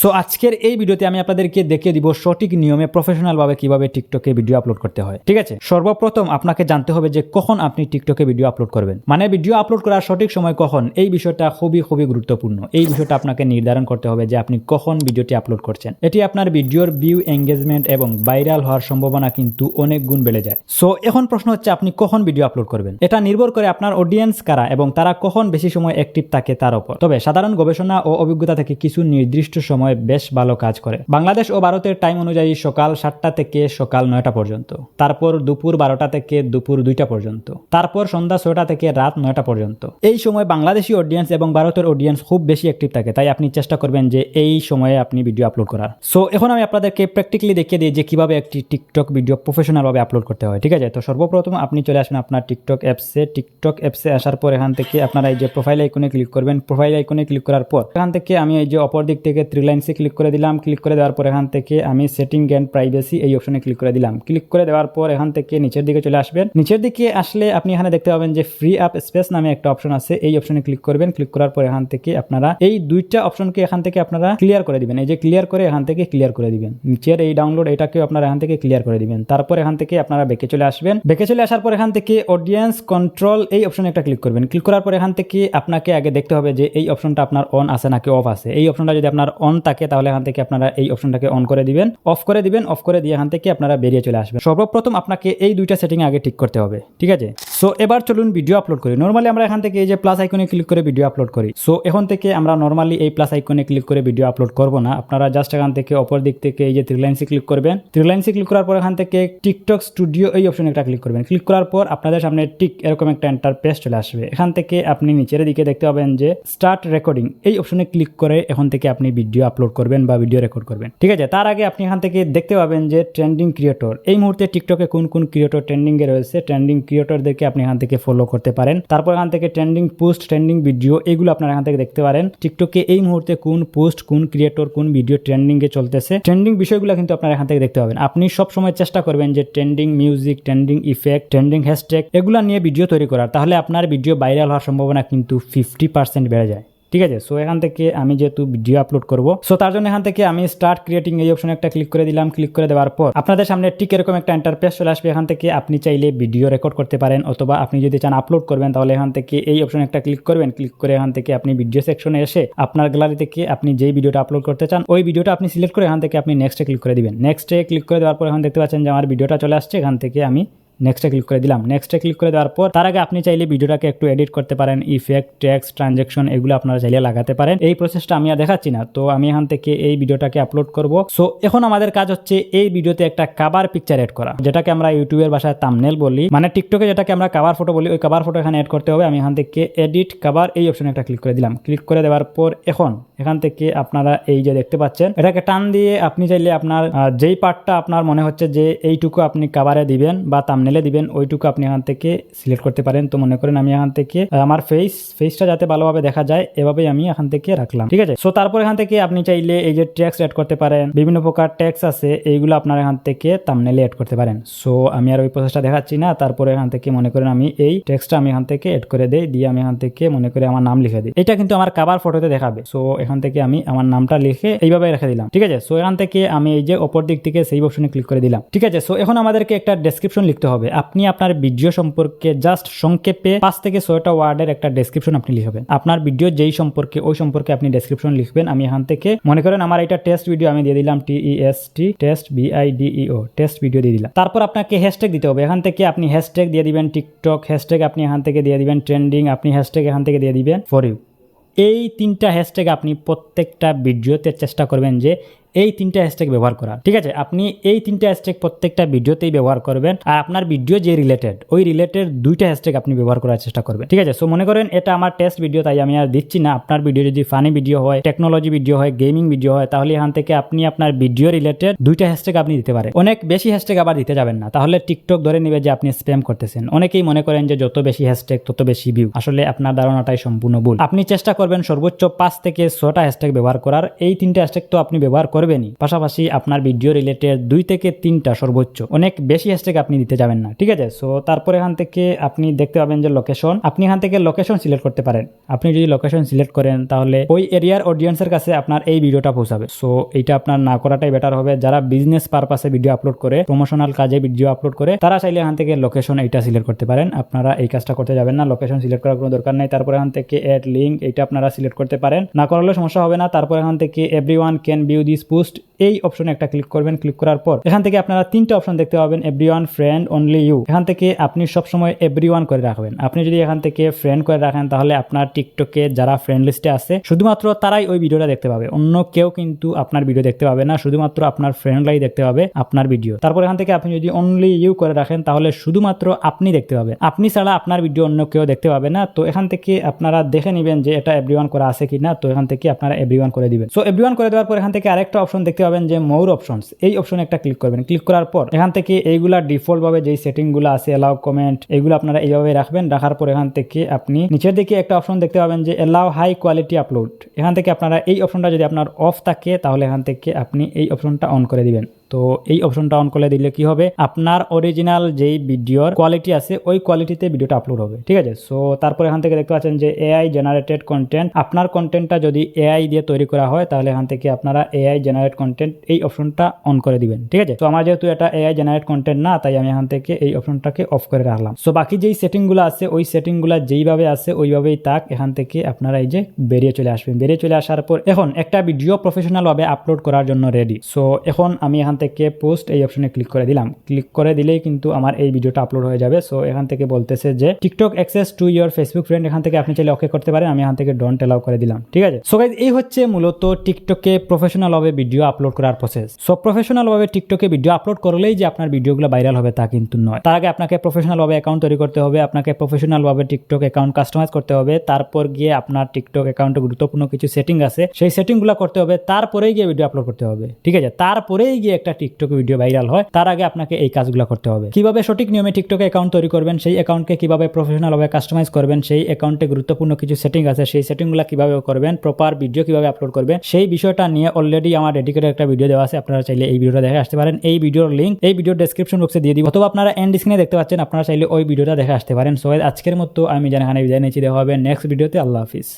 So আজকের এই ভিডিওতে আমি আপনাদেরকে দেখিয়ে দিব সঠিক নিয়মে প্রফেশনাল ভাবে কীভাবে টিকটকে ভিডিও আপলোড করতে হয়। ঠিক আছে? সর্বপ্রথম আপনাকে জানতে হবে যে কখন আপনি টিকটকে ভিডিও আপলোড করবেন। মানে ভিডিও আপলোড করার সঠিক সময় কখন? এই বিষয়টা খুবই খুবই গুরুত্বপূর্ণ। এই বিষয়টা আপনাকে নির্ধারণ করতে হবে যে আপনি কখন ভিডিওটি আপলোড করছেন। এটি আপনার ভিডিওর ভিউ এঙ্গেজমেন্ট এবং ভাইরাল হওয়ার সম্ভাবনা কিন্তু অনেক গুণ বেড়ে যায়। সো এখন প্রশ্ন হচ্ছে আপনি কখন ভিডিও আপলোড করবেন? এটা নির্ভর করে আপনার অডিয়েন্স কারা এবং তারা কখন বেশি সময় অ্যাক্টিভ থাকে তার উপর। তবে সাধারণ গবেষণা ও অভিজ্ঞতা থেকে কিছু নির্দিষ্ট সময় বেশ ভালো কাজ করে। বাংলাদেশ ও ভারতের টাইম অনুযায়ী সকাল সাতটা থেকে সকাল নয়টা পর্যন্ত। তারপর দুপুর বারোটা থেকে দুপুর দুইটা পর্যন্ত। তারপর সন্ধ্যা ছয়টা থেকে রাত নয়টা পর্যন্ত। এই সময় বাংলাদেশি অডিয়েন্স এবং ভারতের অডিয়েন্স খুব বেশি অ্যাক্টিভ থাকে। তাই আপনি চেষ্টা করবেন যে এই সময়ে আপনি ভিডিও আপলোড করার। সো এখন আমি আপনাদেরকে প্র্যাকটিক্যালি দেখিয়ে দিই যে কীভাবে একটি টিকটক ভিডিও প্রফেশনালভাবে আপলোড করতে হয়। ঠিক আছে? তো সর্বপ্রথম আপনি চলে আসবেন আপনার টিকটক অ্যাপসে টিকটক অ্যাপসে আসার পর এখান থেকে আপনারা এই যে প্রোফাইল আইকনে ক্লিক করবেন। প্রোফাইল আইকনে ক্লিক করার পর এখান থেকে আমি এই যে অপর দিক থেকে থ্রি লাইনসে ক্লিক করে দিলাম। ক্লিক করে দেওয়ার পর এখান থেকে আমি সেটিং অ্যান্ড প্রাইভেসি এই অপশনে ক্লিক করে দিলাম। ক্লিক করে দেওয়ার পর এখান থেকে নিচের দিকে চলে আসবেন। নিচের দিকে আসলে আপনি এখানে দেখতে পাবেন যে ফ্রি আপ স্পেস নামে একটা অপশন আছে। এই অপশনে ক্লিক করবেন। ক্লিক করার পর এখান থেকে আপনারা এই দুইটা অপশনকে এখান থেকে আপনারা ক্লিয়ার করে দিবেন। এই যে ক্লিয়ার করে এখান থেকে ক্লিয়ার করে দিবেন। নিচের এই ডাউনলোড এটাকেও আপনারা এখান থেকে ক্লিয়ার করে দিবেন। তারপর এখান থেকে আপনারা বেঁকে চলে আসবেন। বেঁকে চলে আসার পর এখান থেকে অডিয়েন্স কন্ট্রোল এই অপশনে একটা ক্লিক করবেন। ক্লিক করার পর এখান থেকে আপনাকে আগে দেখতে হবে যে এই অপশনটা আপনার অন আছে নাকি অফ আছে। এই অপশনটা যদি আপনার অন থাকে, তাহলে এখান থেকে আপনারা এই অপশনটাকে অন করে দিবেন অফ করে দিবেন অফ করে দিয়ে এখান থেকে আপনারা বেরিয়ে চলে আসবেন। সর্বপ্রথম আপনাকে এই দুইটা সেটিং আগে ঠিক করতে হবে, ঠিক আছে? সো এবার চলুন ভিডিও আপলোড করি। নর্মালি আমরা এখান থেকে এই যে প্লাস আইকনে ক্লিক করে ভিডিও আপলোড করি। সো এখন থেকে আমরা নর্মালি এই প্লাস আইকনে ক্লিক করে ভিডিও আপলোড করব না। আপনারা জাস্ট এখান থেকে অপর দিক থেকে এই যে থ্রি লাইনসে ক্লিক করবেন। থ্রি লাইনসে ক্লিক করার পর এখান থেকে টিকটক স্টুডিও এই অপশনে একটা ক্লিক করবেন। ক্লিক করার পর আপনাদের সামনে টিক এরকম একটা এন্টার পেজ চলে আসবে। এখান থেকে আপনি নিচের দিকে দেখতে পাবেন যে স্টার্ট রেকর্ডিং এই অপশনে ক্লিক করে এখন থেকে আপনি ভিডিও আপলোড করবেন বা ভিডিও রেকর্ড করবেন। ঠিক আছে? তার আগে আপনি এখান থেকে দেখতে পাবেন যে ট্রেন্ডিং ক্রিয়েটর এই মুহূর্তে টিকটকে কোন কোন ক্রিয়েটর ট্রেন্ডিং এ রয়েছে? ট্রেন্ডিং ক্রিয়েটরদেরকে আপনি এখান থেকে ফলো করতে পারেন। তারপর এখান থেকে ট্রেন্ডিং পোস্ট ট্রেন্ডিং ভিডিও এগুলো আপনারা এখান থেকে দেখতে পারেন। টিকটকে এই মুহূর্তে কোন পোস্ট কোন ক্রিয়েটর কোন ভিডিও ট্রেন্ডিং এ চলতেছে ট্রেন্ডিং বিষয়গুলো কিন্তু আপনারা এখান থেকে দেখতে পাবেন। আপনি সব সময় চেষ্টা করবেন যে trending music trending effect trending hashtag এগুলো নিয়ে ভিডিও তৈরি করার। তাহলে আপনার ভিডিও ভাইরাল হওয়ার সম্ভাবনা কিন্তু ফিফটি পার্সেন্ট বেড়ে যায়। ঠিক আছে? সো এখান থেকে আমি যেহেতু ভিডিও আপলোড করব সো তার জন্য এখান থেকে আমি স্টার্ট ক্রিয়েটিং এই অপশনে একটা ক্লিক করে দিলাম। ক্লিক করে দেওয়ার পর আপনাদের সামনে ঠিক এরকম একটা ইন্টারপেস চলে আসবে। এখান থেকে আপনি চাইলে ভিডিও রেকর্ড করতে পারেন, অথবা আপনি যদি চান আপলোড করবেন, তাহলে এখান থেকে এই অপশনে একটা ক্লিক করবেন। ক্লিক করে এখান থেকে আপনি ভিডিও সেকশনে এসে আপনার গ্যালারি থেকে আপনি যেই ভিডিওটা আপলোড করতে চান, ওই ভিডিওটা আপনি সিলেক্ট করে এখান থেকে আপনি নেক্সটে ক্লিক করে দিবেন। নেক্সটে ক্লিক করে দেওয়ার পর এখন দেখতে পাচ্ছেন যে আমার ভিডিওটা চলে আসছে। এখান থেকে আমি নেক্সটে ক্লিক করে দিলাম। নেক্সটে ক্লিক করে দেওয়ার পর, তার আগে আপনি চাইলে ভিডিওটাকে একটু এডিট করতে পারেন। ইফেক্ট ট্যাক্স ট্রানজ্যাকশন এগুলো আপনারা চাইলে লাগাতে পারেন। এই প্রসেসটা আমি আর দেখাচ্ছি না। তো আমি এখান থেকে এই ভিডিওটাকে আপলোড করব। সো এখন আমাদের কাজ হচ্ছে এই ভিডিওতে একটা কাবার পিকচার এড করা, যেটাকে আমরা ইউটিউবের ভাষায় তামনেল বলি। মানে টিকটকে যেটাকে আমরা কাবার ফটো বলি, ওই কাবার ফটো এখানে এড করতে হবে। আমি এখান থেকে এডিট কাবার এই অপশনে একটা ক্লিক করে দিলাম। ক্লিক করে দেওয়ার পর এখন, এখান থেকে আপনারা এই যে দেখতে পাচ্ছেন, এটাকে টান দিয়ে আপনি চাইলে আপনার যেই পার্টটা আপনার মনে হচ্ছে যে এইটুকু আপনি কাবারে দিবেন বা তামনেলে দিবেন, ওইটুকু আপনি এখান থেকে সিলেক্ট করতে পারেন। তো মনে করেন আমি এখান থেকে আমার ফেস ফেসটা যাতে ভালোভাবে দেখা যায়, এভাবেই আমি এখান থেকে রাখলাম। ঠিক আছে? সো তারপর এখান থেকে আপনি চাইলে এই যে ট্যাক্স অ্যাড করতে পারেন, বিভিন্ন প্রকার ট্যাক্স আছে, এইগুলো আপনার এখান থেকে তামনেলে অ্যাড করতে পারেন। সো আমি আর ওই প্রসেসটা দেখাচ্ছি না, তারপরে এখান থেকে মনে করেন আমি এই টেক্সটটা আমি এখান থেকে এড করে দেই, দিয়ে আমি এখান থেকে মনে করে আমার নাম লিখে দিই। এটা কিন্তু আমার কাবার ফটোতে দেখাবে। সো এখান থেকে আমি আমার নামটা লিখে এইভাবে রেখে দিলাম। ঠিক আছে? সো এখান থেকে আমি এই যে অপর দিক থেকে সেই অপশনে ক্লিক করে দিলাম। ঠিক আছে? সো এখন আমাদেরকে একটা ডেসক্রিপশন লিখতে হবে। আপনি আপনার ভিডিও সম্পর্কে জাস্ট সংক্ষেপে পাঁচ থেকে ছয়টা ওয়ার্ডের একটা ডেসক্রিপশন আপনি লিখবেন। আপনার ভিডিও যেই সম্পর্কে, ওই সম্পর্কে আপনি ডেসক্রিপশন লিখবেন। আমি এখান থেকে মনে করেন আমার এটা টেস্ট ভিডিও আমি দিয়ে দিলাম T E S T test V I D E O test video দিয়ে দিলাম। তারপর আপনাকে হ্যাশট্যাগ দিতে হবে। এখান থেকে আপনি হ্যাশট্যাগ দিয়ে দিবেন টিকটক হ্যাশট্যাগ আপনি এখান থেকে দিয়ে দিবেন ট্রেন্ডিং আপনি হ্যাশট্যাগ এখান থেকে দিয়ে দিবেন ফর ইউ এই তিনটা হ্যাশট্যাগ আপনি প্রত্যেকটা ভিডিওতে চেষ্টা করবেন যে এই তিনটা হ্যাশট্যাগ ব্যবহার করা। ঠিক আছে? আপনি এই তিনটা হ্যাশট্যাগ প্রত্যেকটা ভিডিওতেই ব্যবহার করবেন আর আপনার ভিডিও যে রিলেটেড ওই রিলেটেড দুইটা হ্যাশট্যাগ আপনি ব্যবহার করার চেষ্টা করবেন। ঠিক আছে? সো মনে করেন এটা আমার টেস্ট ভিডিও তাই আমি আর দিচ্ছি না। আপনার ভিডিও যদি ফানি ভিডিও হয় টেকনোলজি ভিডিও হয় গেমিং ভিডিও হয়, তাহলে এখান থেকে আপনি আপনার ভিডিও রিলেটেড দুইটা হ্যাশট্যাগ আপনি দিতে পারেন। অনেক বেশি হ্যাশট্যাগ আবার দিতে যাবেন না। তাহলে টিকটক ধরে নেবে যে আপনি স্প্যাম করতেছেন। অনেকেই মনে করেন যে যত বেশি হ্যাশট্যাগ তত বেশি ভিউ আসলে আপনার ধারণাটাই সম্পূর্ণ ভুল। আপনি চেষ্টা করবেন সর্বোচ্চ পাঁচ থেকে ছটা হ্যাশট্যাগ ব্যবহার করার। এই তিনটা হ্যাশট্যাগ তো আপনি ব্যবহার করবেনই। পাশাপাশি আপনার ভিডিও রিলেটেড দুই থেকে তিনটা সর্বোচ্চ। অনেক বেশি হ্যাশট্যাগ আপনি দিতে যাবেন না, ঠিক আছে? সো তারপর এখান থেকে আপনি দেখতে পাবেন যে লোকেশন আপনি এখান থেকে লোকেশন সিলেক্ট করতে পারেন। আপনি যদি লোকেশন সিলেক্ট করেন, তাহলে ওই এরিয়ার অডিয়েন্সের কাছে আপনার এই ভিডিওটা পৌঁছাবে। সো এইটা আপনার না করাটাই বেটার হবে। যারা বিজনেস পারপাসে ভিডিও আপলোড করে প্রমোশনাল কাজে ভিডিও আপলোড করে, তারা চাইলে এখান থেকে লোকেশন এইটা সিলেক্ট করতে পারেন। আপনারা এই কাজটা করতে যাবেন না লোকেশন সিলেক্ট করার কোনো দরকার নেই। তারপরে এখান থেকে অ্যাড লিঙ্ক এইটা আপনারা সিলেক্ট করতে পারেন। না করলে সমস্যা হবে না। তারপর এখান থেকে every can view this post এই অপশনে একটা ক্লিক করবেন। ক্লিক করার পর এখান থেকে আপনারা তিনটা অপশন দেখতে পাবেন everyone friend only you এখান থেকে আপনি সবসময় এভরি ওয়ান করে রাখবেন। আপনি যদি এখান থেকে ফ্রেন্ড করে রাখেন, তাহলে আপনার টিকটকে যারা ফ্রেন্ড লিস্টে আছে, শুধুমাত্র তারাই ওই ভিডিওটা দেখতে পাবে। অন্য কেউ কিন্তু আপনার ভিডিও দেখতে পাবে না, শুধুমাত্র আপনার ফ্রেন্ডরাই দেখতে পাবে আপনার ভিডিও তারপর এখান থেকে আপনি যদি অনলি ইউ করে রাখেন, তাহলে শুধুমাত্র আপনি দেখতে পাবেন। আপনি ছাড়া আপনার ভিডিও অন্য কেউ দেখতে পাবে না। তো এখান থেকে আপনারা দেখে নেবেন যে এটা এভরি ওয়ান করা আছে কিনা। তো এখান থেকে আপনারা এভরি ওয়ান করে দিবেন। সো এভরি করে দেওয়ার পর এখান থেকে আরেকটা অপশন দেখতে পাবেন যে মোর অপশনস এই অপশনে একটা ক্লিক করবেন। ক্লিক করার পর এখান থেকে এইগুলা ডিফল্টভাবে যেই সেটিংগুলো আছে এলাও কমেন্ট এগুলো আপনারা এইভাবে রাখবেন। রাখার পর এখান থেকে আপনি নিচের দিকে একটা অপশন দেখতে পাবেন যে এলাও হাই কোয়ালিটি আপলোড এখান থেকে আপনারা এই অপশনটা যদি আপনার অফ থাকে, তাহলে এখান থেকে আপনি এই অপশনটা অন করে দিবেন। তো এই অপশনটা অন করে দিলে কি হবে? আপনার অরিজিনাল যেই ভিডিওর কোয়ালিটি আছে, ওই কোয়ালিটিতে ভিডিওটা আপলোড হবে, ঠিক আছে? সো তারপর এখান থেকে দেখতে পাচ্ছেন যে এআই জেনারেটেড কন্টেন্ট আপনার কন্টেন্টটা যদি এআই দিয়ে তৈরি করা হয়, তাহলে এখান থেকে আপনারা এআই জেনারেট কন্টেন্ট এই অপশনটা অন করে দিবেন, ঠিক আছে? তো আমার যেহেতু এটা এআই জেনারেট কন্টেন্ট না, তাই আমি এখান থেকে এই অপশনটাকে অফ করে রাখলাম। সো বাকি যেই সেটিংগুলো আছে, ওই সেটিংগুলো যেইভাবে আছে, ওইভাবেই তাক এখান থেকে আপনারা এই যে বেরিয়ে চলে আসবেন। বেরিয়ে চলে আসার পর, এখন একটা ভিডিও প্রফেশনাল ভাবে আপলোড করার জন্য রেডি সো এখন আমি এখান থেকে পোস্ট এই অপশনে ক্লিক করে দিলাম। ক্লিক করে দিলেই কিন্তু আমার এই ভিডিওটা আপলোড হয়ে যাবে। সো এখান থেকে বলতেছে যে TikTok access to your Facebook friend এখান থেকে আপনি চাইলে ওকে করতে পারেন। আমি এখান থেকে ডন্ট এলাও করে দিলাম। ঠিক আছে? সো গাইজ এই হচ্ছে মূলত টিকটকে প্রফেশনাল ভাবে ভিডিও আপলোড করার প্রসেস সো প্রফেশনাল ভাবে টিকটকে ভিডিও আপলোড করলেই যে আপনার ভিডিওগুলো ভাইরাল হবে তা কিন্তু নয়। তার আগে আপনাকে প্রফেশনাল ভাবে অ্যাকাউন্ট তৈরি করতে হবে। আপনাকে প্রফেশনাল ভাবে টিকটক অ্যাকাউন্ট কাস্টমাইজ করতে হবে। তারপর গিয়ে আপনার টিকটক অ্যাকাউন্টে গুরুত্বপূর্ণ কিছু সেটিং আছে। সেই সেটিংগুলো করতে হবে। তারপরেই গিয়ে ভিডিও আপলোড করতে হবে। ঠিক আছে? তারপরেই গিয়ে একটা টিকটক ভিডিও ভাইরাল হয়, তার আগে আপনাকে এই কাজগুলো করতে হবে। কীভাবে সঠিক নিয়মে টিকটকে অ্যাকাউন্ট তৈরি করবেন, সেই অ্যাকাউন্টকে কীভাবে প্রফেশনাল ভাবে কাস্টমাইজ করবেন, সেই অ্যাকাউন্টে গুরুত্বপূর্ণ কিছু সেটিং আছে, সেই সেটিংগুলো কীভাবে করবেন প্রপার ভিডিও কীভাবে আপলোড করবেন, সেই বিষয়টা নিয়ে অলরেডি আমার ডেডিকেটেড একটা ভিডিও দেওয়া আছে, আপনারা চাইলে এই ভিডিওটা দেখে আসতে পারেন। এই ভিডিওর লিঙ্ক এই ভিডিওর ডেসক্রিপশন বক্সে দিয়ে দিব। অথবা আপনারা এন্ড স্ক্রিনে দেখতে পাচ্ছেন, আপনারা চাইলে ওই ভিডিওটা দেখে আসতে পারেন। সো আজকের মতো আমি জানাখানে বিদায় নিচ্ছি, দেখা হবে নেক্সট ভিডিওতে আল্লাহ হাফিজ।